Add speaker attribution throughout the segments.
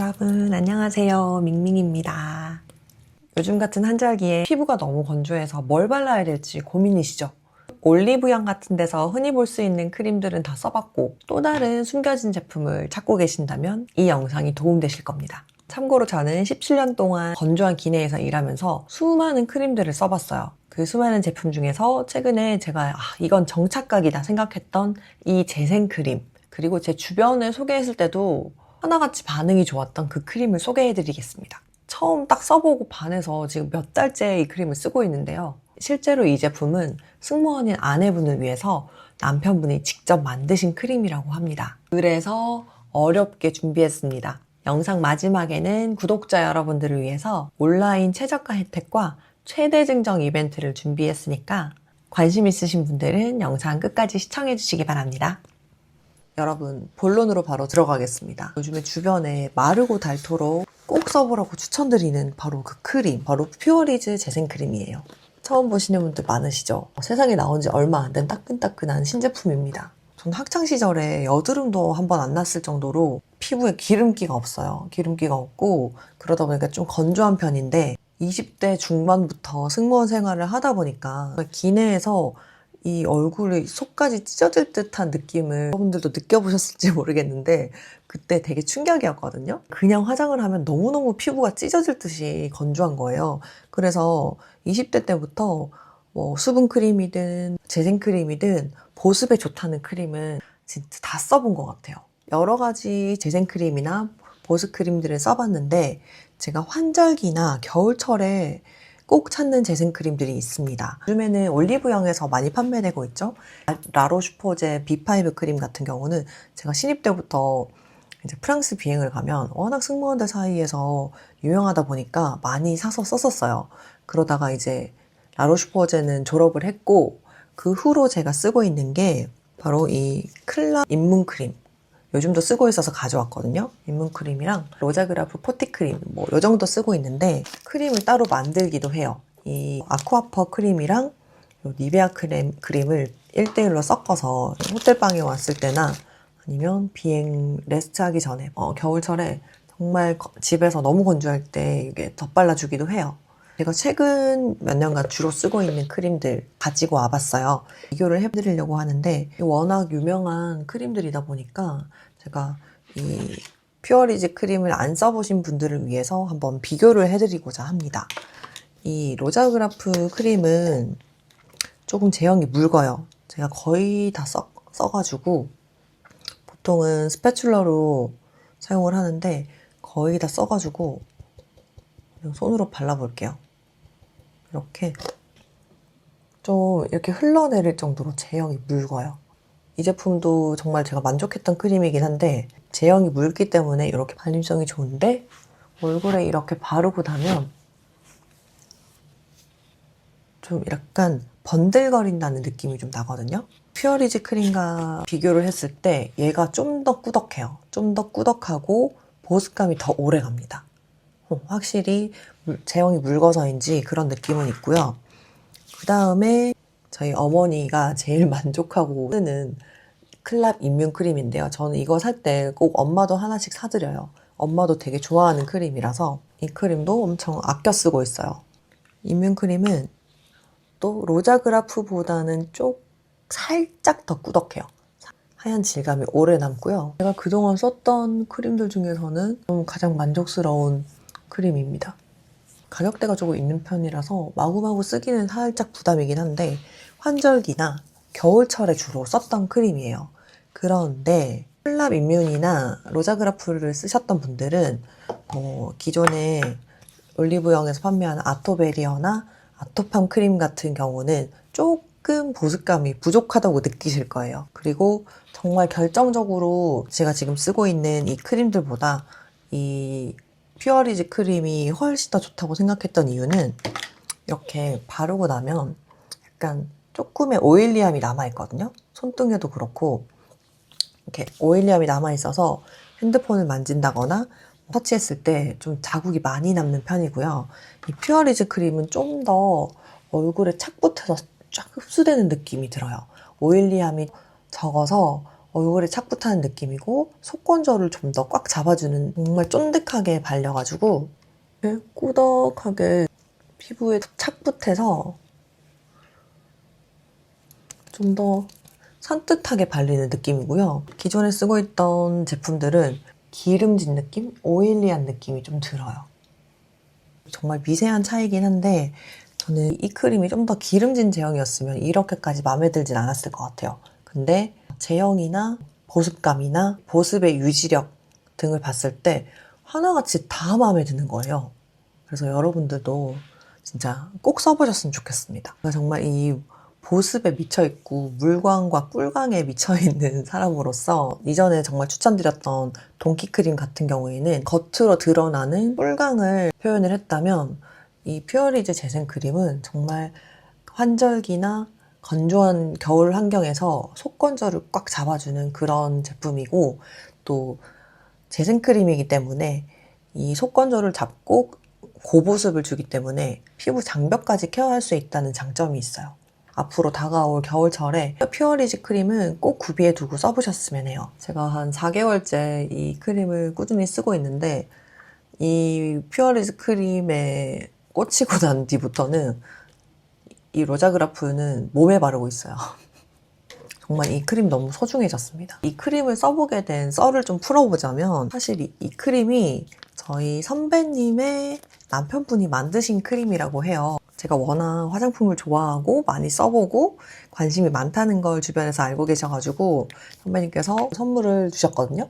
Speaker 1: 여러분 안녕하세요 밍밍입니다 요즘 같은 한절기에 피부가 너무 건조해서 뭘 발라야 될지 고민이시죠? 올리브영 같은 데서 흔히 볼 수 있는 크림들은 다 써봤고 또 다른 숨겨진 제품을 찾고 계신다면 이 영상이 도움되실 겁니다. 참고로 저는 17년 동안 건조한 기내에서 일하면서 수많은 크림들을 써봤어요. 그 수많은 제품 중에서 최근에 제가 아, 이건 정착각이다 생각했던 이 재생크림 그리고 제 주변을 소개했을 때도 하나같이 반응이 좋았던 그 크림을 소개해드리겠습니다. 처음 딱 써보고 반해서 지금 몇 달째 이 크림을 쓰고 있는데요. 실제로 이 제품은 승무원인 아내분을 위해서 남편분이 직접 만드신 크림이라고 합니다. 그래서 어렵게 준비했습니다. 영상 마지막에는 구독자 여러분들을 위해서 온라인 최저가 혜택과 최대 증정 이벤트를 준비했으니까 관심 있으신 분들은 영상 끝까지 시청해 주시기 바랍니다. 여러분 본론으로 바로 들어가겠습니다. 요즘에 주변에 마르고 닳도록 꼭 써보라고 추천드리는 바로 그 크림, 바로 퓨어리즈 재생 크림이에요. 처음 보시는 분들 많으시죠? 세상에 나온 지 얼마 안 된 따끈따끈한 신제품입니다. 전 학창시절에 여드름도 한 번 안 났을 정도로 피부에 기름기가 없어요. 기름기가 없고 그러다 보니까 좀 건조한 편인데 20대 중반부터 승무원 생활을 하다 보니까 기내에서 이 얼굴이 속까지 찢어질 듯한 느낌을 여러분들도 느껴보셨을지 모르겠는데 그때 되게 충격이었거든요. 그냥 화장을 하면 너무너무 피부가 찢어질 듯이 건조한 거예요. 그래서 20대 때부터 뭐 수분 크림이든 재생 크림이든 보습에 좋다는 크림은 진짜 다 써본 것 같아요. 여러 가지 재생 크림이나 보습 크림들을 써봤는데 제가 환절기나 겨울철에 꼭 찾는 재생 크림들이 있습니다. 요즘에는 올리브영에서 많이 판매되고 있죠. 라로슈포제 B5 크림 같은 경우는 제가 신입 때부터 이제 프랑스 비행을 가면 워낙 승무원들 사이에서 유명하다 보니까 많이 사서 썼었어요. 그러다가 이제 라로슈포제는 졸업을 했고 그 후로 제가 쓰고 있는 게 바로 이 클라 입문 크림. 요즘도 쓰고 있어서 가져왔거든요. 입문 크림이랑 로자그라프 포티 크림 뭐 요 정도 쓰고 있는데 크림을 따로 만들기도 해요. 이 아쿠아퍼 크림이랑 요 니베아 크림, 크림을 1대1로 섞어서 호텔 방에 왔을 때나 아니면 비행 레스트 하기 전에 어, 겨울철에 정말 거- 집에서 너무 건조할 때 이게 덧발라주기도 해요. 제가 최근 몇 년간 주로 쓰고 있는 크림들 가지고 와봤어요. 비교를 해드리려고 하는데 워낙 유명한 크림들이다 보니까 제가 이 퓨어리즈 크림을 안 써보신 분들을 위해서 한번 비교를 해드리고자 합니다. 이 로자그라프 크림은 조금 제형이 묽어요. 제가 거의 다 써, 써가지고 보통은 스패츌러로 사용을 하는데 거의 다 써가지고 그냥 손으로 발라볼게요. 이렇게 좀 이렇게 흘러내릴 정도로 제형이 묽어요. 이 제품도 정말 제가 만족했던 크림이긴 한데 제형이 묽기 때문에 이렇게 발림성이 좋은데 얼굴에 이렇게 바르고 나면 좀 약간 번들거린다는 느낌이 좀 나거든요. 퓨어리즈 크림과 비교를 했을 때 얘가 좀 더 꾸덕해요. 좀 더 꾸덕하고 보습감이 더 오래 갑니다. 어, 확실히 물- 제형이 묽어서인지 그런 느낌은 있고요. 그 다음에 저희 어머니가 제일 만족하고 쓰는 클랍 인뮨 크림인데요. 저는 이거 살 때 꼭 엄마도 하나씩 사드려요. 엄마도 되게 좋아하는 크림이라서 이 크림도 엄청 아껴 쓰고 있어요. 인뮨 크림은 또 로자그라프보다는 좀 살짝 더 꾸덕해요. 하얀 질감이 오래 남고요. 제가 그동안 썼던 크림들 중에서는 좀 가장 만족스러운 크림입니다. 가격대가 조금 있는 편이라서 마구마구 쓰기는 살짝 부담이긴 한데 환절기나 겨울철에 주로 썼던 크림이에요. 그런데 콜랍 인뮨이나 로자그라프를 쓰셨던 분들은 어, 기존에 올리브영에서 판매하는 아토베리어나 아토팜 크림 같은 경우는 조금 보습감이 부족하다고 느끼실 거예요. 그리고 정말 결정적으로 제가 지금 쓰고 있는 이 크림들보다 이 퓨어리즈 크림이 훨씬 더 좋다고 생각했던 이유는 이렇게 바르고 나면 약간 조금의 오일리함이 남아있거든요. 손등에도 그렇고 이렇게 오일리함이 남아있어서 핸드폰을 만진다거나 터치했을 때 좀 자국이 많이 남는 편이고요. 이 퓨어리즈 크림은 좀 더 얼굴에 착 붙어서 쫙 흡수되는 느낌이 들어요. 오일리함이 적어서 얼굴에 착 붙하는 느낌이고 속건조를 좀 더 꽉 잡아주는 정말 쫀득하게 발려가지고 이렇게 꾸덕하게 피부에 착 붙어서 좀 더 산뜻하게 발리는 느낌이고요. 기존에 쓰고 있던 제품들은 기름진 느낌? 오일리한 느낌이 좀 들어요. 정말 미세한 차이긴 한데 저는 이 크림이 좀 더 기름진 제형이었으면 이렇게까지 마음에 들진 않았을 것 같아요. 근데 제형이나 보습감이나 보습의 유지력 등을 봤을 때 하나같이 다 마음에 드는 거예요. 그래서 여러분들도 진짜 꼭 써보셨으면 좋겠습니다. 정말 이 보습에 미쳐있고 물광과 꿀광에 미쳐있는 사람으로서 이전에 정말 추천드렸던 동키크림 같은 경우에는 겉으로 드러나는 꿀광을 표현을 했다면 이 퓨어리즈 재생크림은 정말 환절기나 건조한 겨울 환경에서 속건조를 꽉 잡아주는 그런 제품이고 또 재생크림이기 때문에 이 속건조를 잡고 고보습을 주기 때문에 피부 장벽까지 케어할 수 있다는 장점이 있어요. 앞으로 다가올 겨울철에 퓨어리즈 크림은 꼭 구비해 두고 써보셨으면 해요. 제가 한 4개월째 이 크림을 꾸준히 쓰고 있는데 이 퓨어리즈 크림에 꽂히고 난 뒤부터는 이 로자그라프는 몸에 바르고 있어요. 정말 이 크림 너무 소중해졌습니다. 이 크림을 써보게 된 썰을 좀 풀어보자면 사실 이, 이 크림이 저희 선배님의 남편분이 만드신 크림이라고 해요. 제가 워낙 화장품을 좋아하고 많이 써보고 관심이 많다는 걸 주변에서 알고 계셔가지고 선배님께서 선물을 주셨거든요.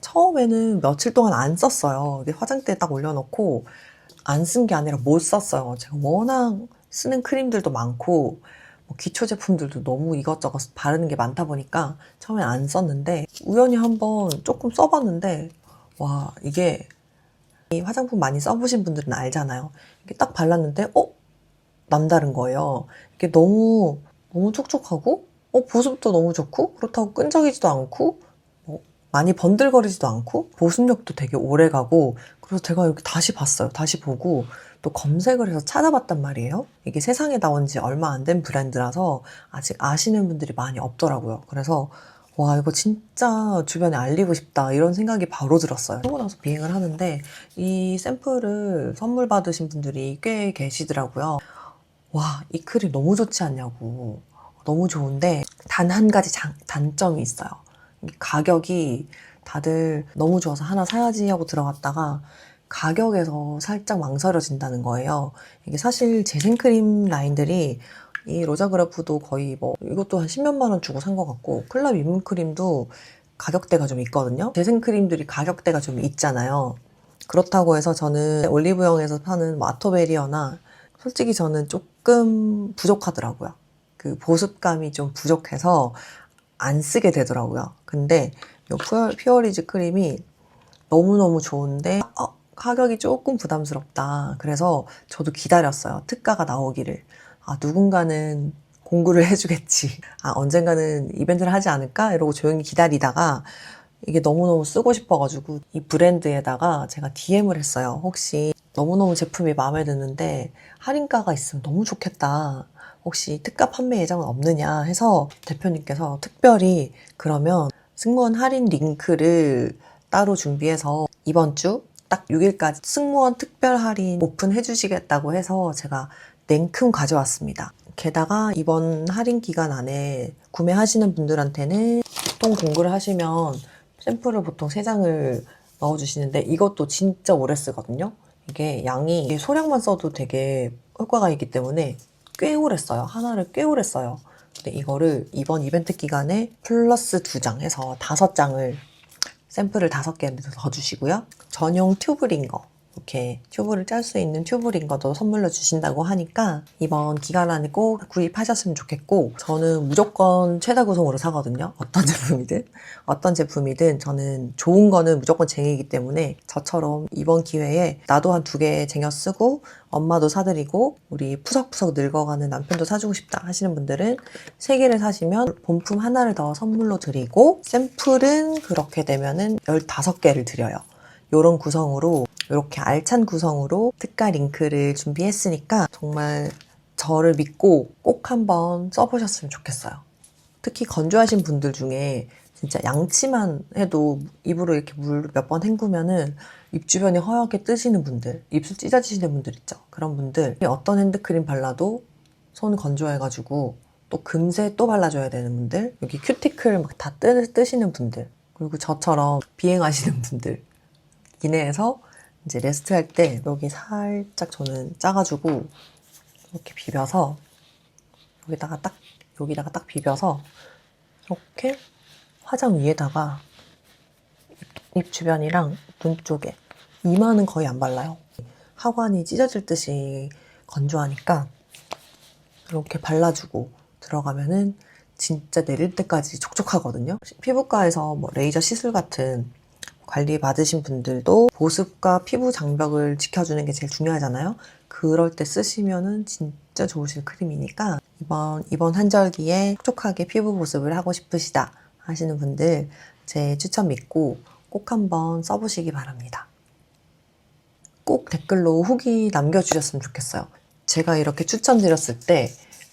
Speaker 1: 처음에는 며칠 동안 안 썼어요. 화장대에 딱 올려놓고 안 쓴 게 아니라 못 썼어요. 제가 워낙 쓰는 크림들도 많고 뭐 기초 제품들도 너무 이것저것 바르는 게 많다 보니까 처음에 안 썼는데 우연히 한번 조금 써봤는데 와 이게 이 화장품 많이 써보신 분들은 알잖아요. 이게 딱 발랐는데 어 남다른 거예요. 이게 너무 너무 촉촉하고 어 보습도 너무 좋고 그렇다고 끈적이지도 않고 뭐 많이 번들거리지도 않고 보습력도 되게 오래 가고 그래서 제가 이렇게 다시 봤어요. 다시 보고 또 검색을 해서 찾아봤단 말이에요. 이게 세상에 나온 지 얼마 안 된 브랜드라서 아직 아시는 분들이 많이 없더라고요. 그래서 와 이거 진짜 주변에 알리고 싶다 이런 생각이 바로 들었어요. 하고 나서 비행을 하는데 이 샘플을 선물 받으신 분들이 꽤 계시더라고요. 와 이 크림 너무 좋지 않냐고 너무 좋은데 단 한 가지 장- 단점이 있어요. 이 가격이 다들 너무 좋아서 하나 사야지 하고 들어갔다가 가격에서 살짝 망설여진다는 거예요. 이게 사실 재생크림 라인들이 이 로자그라프도 거의 뭐 이것도 한 10몇만 원 주고 산 것 같고 클라 윗문크림도 가격대가 좀 있거든요. 재생크림들이 가격대가 좀 있잖아요. 그렇다고 해서 저는 올리브영에서 파는 뭐 아토베리어나 솔직히 저는 조금 부족하더라고요. 그 보습감이 좀 부족해서 안 쓰게 되더라고요. 근데 이 퓨어, 퓨어리즈 크림이 너무너무 좋은데 어, 가격이 조금 부담스럽다. 그래서 저도 기다렸어요. 특가가 나오기를. 아, 누군가는 공구를 해주겠지. 아, 언젠가는 이벤트를 하지 않을까? 이러고 조용히 기다리다가 이게 너무너무 쓰고 싶어가지고 이 브랜드에다가 제가 DM을 했어요. 혹시 너무너무 제품이 마음에 드는데 할인가가 있으면 너무 좋겠다. 혹시 특가 판매 예정은 없느냐 해서 대표님께서 특별히 그러면 승무원 할인 링크를 따로 준비해서 이번 주 딱 6일까지 승무원 특별 할인 오픈해 주시겠다고 해서 제가 냉큼 가져왔습니다. 게다가 이번 할인 기간 안에 구매하시는 분들한테는 보통 공구를 하시면 샘플을 보통 3장을 넣어주시는데 이것도 진짜 오래 쓰거든요. 이게 양이 소량만 써도 되게 효과가 있기 때문에 꽤 오래 써요. 하나를 꽤 오래 써요. 근데 이거를 이번 이벤트 기간에 플러스 2장 해서 5장을 샘플을 5개 더 주시고요. 전용 튜브린 거 이렇게 튜브를 짤 수 있는 튜브린 거도 선물로 주신다고 하니까 이번 기간 안에 꼭 구입하셨으면 좋겠고 저는 무조건 최다 구성으로 사거든요. 어떤 제품이든 어떤 제품이든 저는 좋은 거는 무조건 쟁이기 때문에 저처럼 이번 기회에 나도 한 두 개 쟁여 쓰고 엄마도 사드리고 우리 푸석푸석 늙어가는 남편도 사주고 싶다 하시는 분들은 세 개를 사시면 본품 하나를 더 선물로 드리고 샘플은 그렇게 되면은 15개를 드려요. 요런 구성으로 이렇게 알찬 구성으로 특가 링크를 준비했으니까 정말 저를 믿고 꼭 한번 써보셨으면 좋겠어요. 특히 건조하신 분들 중에 진짜 양치만 해도 입으로 이렇게 물 몇 번 헹구면은 입 주변이 허옇게 뜨시는 분들, 입술 찢어지시는 분들 있죠. 그런 분들 어떤 핸드크림 발라도 손 건조해가지고 또 금세 또 발라줘야 되는 분들, 여기 큐티클 막 다 뜨시는 분들, 그리고 저처럼 비행하시는 분들 기내에서 이제 레스트 할 때 여기 살짝 저는 짜가지고 이렇게 비벼서 여기다가 딱 여기다가 딱 비벼서 이렇게 화장 위에다가 입, 입 주변이랑 눈 쪽에 이마는 거의 안 발라요. 하관이 찢어질 듯이 건조하니까 이렇게 발라주고 들어가면은 진짜 내릴 때까지 촉촉하거든요. 피부과에서 뭐 레이저 시술 같은 관리 받으신 분들도 보습과 피부 장벽을 지켜주는 게 제일 중요하잖아요. 그럴 때 쓰시면은 진짜 좋으실 크림이니까 이번 이번 한절기에 촉촉하게 피부 보습을 하고 싶으시다 하시는 분들 제 추천 믿고 꼭 한번 써보시기 바랍니다. 꼭 댓글로 후기 남겨주셨으면 좋겠어요. 제가 이렇게 추천드렸을 때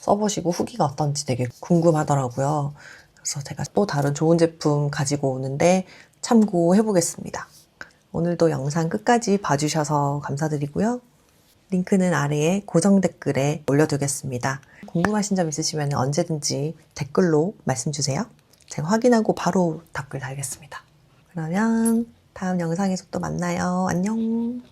Speaker 1: 써보시고 후기가 어떤지 되게 궁금하더라고요. 그래서 제가 또 다른 좋은 제품 가지고 오는데 참고해 보겠습니다. 오늘도 영상 끝까지 봐주셔서 감사드리고요. 링크는 아래에 고정 댓글에 올려두겠습니다. 궁금하신 점 있으시면 언제든지 댓글로 말씀 주세요. 제가 확인하고 바로 댓글 달겠습니다. 그러면 다음 영상에서 또 만나요. 안녕.